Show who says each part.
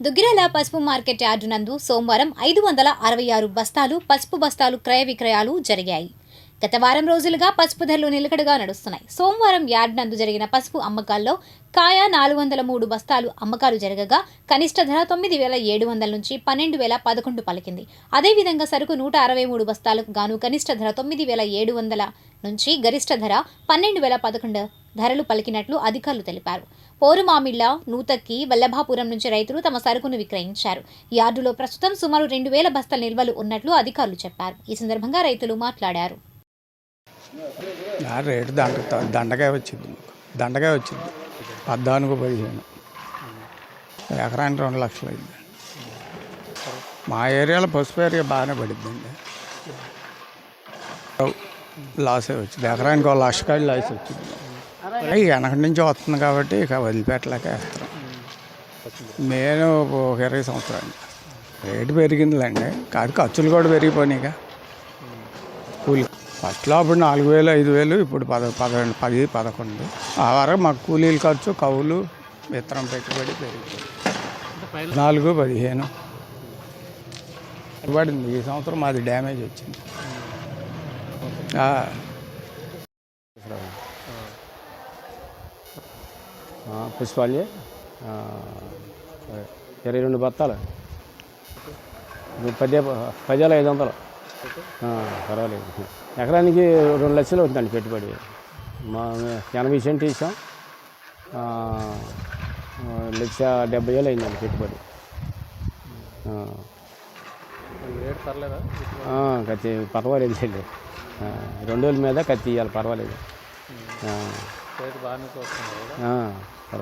Speaker 1: దుగ్గిరాల పసుపు market yard నందు సోమవారం ఐదు వందల అరవై ఆరు బస్తాలు పసుపు బస్తాలు క్రయ విక్రయాలు జరిగాయి. గత వారం రోజులుగా పసుపు ధరలు నిలకడగా నడుస్తున్నాయి. సోమవారం యార్డ్ నందు జరిగిన పసుపు అమ్మకాల్లో కాయ నాలుగు వందల మూడు బస్తాలు అమ్మకాలు జరగగా కనిష్ట ధర తొమ్మిది వేల ఏడు వందల నుంచి పన్నెండు వేల పదకొండు పలికింది. అదేవిధంగా సరుకు నూట అరవై మూడు బస్తాలకు గాను కనిష్ట ధర తొమ్మిది వేల ఏడు వందల నుంచి గరిష్ట ధర పన్నెండు వేల పదకొండు ధరలు పలికినట్లు అధికారులు తెలిపారు. పోరుమామిళ్ళ నూతక్కి వల్లభాపురం నుంచి రైతులు తమ సరుకును విక్రయించారు. యార్డులో ప్రస్తుతం సుమారు రెండు వేల బస్తాల నిల్వలు ఉన్నట్లు అధికారులు చెప్పారు. ఈ సందర్భంగా రైతులు మాట్లాడారు.
Speaker 2: రేటు దండ దండగా వచ్చింది. దండగా వచ్చింది. పద్నాలుగు పదిహేను. ఎకరానికి రెండు లక్షలు అయింది. మా ఏరియాలో పసుపు ఏరియా బాగానే పడిద్దండి. లాసే వచ్చింది. ఎకరానికి ఒక లక్ష కాయలు లాస్ వచ్చింది. వెనకటి వెనక నుంచి వస్తుంది కాబట్టి ఇక వదిలిపెట్టలేక వేస్తాం నేను ఒక ఇరవై సంవత్సరాలు రేటు పెరిగిందిలేండి. కాదు ఖర్చులు కూడా పెరిగిపోయినాయిగా కూలి ఫస్ట్లో అప్పుడు నాలుగు వేలు ఐదు వేలు ఇప్పుడు పద పదకొండు పది పదకొండు. ఆ వరకు మాకు కూలీల ఖర్చు కవులు విత్తనం పెట్టుబడి పెరిగిపోయింది నాలుగు పదిహేను. పడింది ఈ సంవత్సరం మాది డ్యామేజ్ వచ్చింది.
Speaker 3: పుష్పాలి ఇరవై రెండు బత్తాలు. పదే పదేల ఐదు వందలు. పర్వాలేదు. ఎకరానికి రెండు లక్షలు అవుతుందండి పెట్టుబడి. మా ఎనభై సెంట్ ఇచ్చాం. లక్ష డెబ్బై వేలు అయిందండి పెట్టుబడి. కత్తి పర్వాలేదు రెండు వేల మీద కత్తి ఇవ్వాలి పర్వాలేదు. ఆ. ఆ, పర్వాలేదు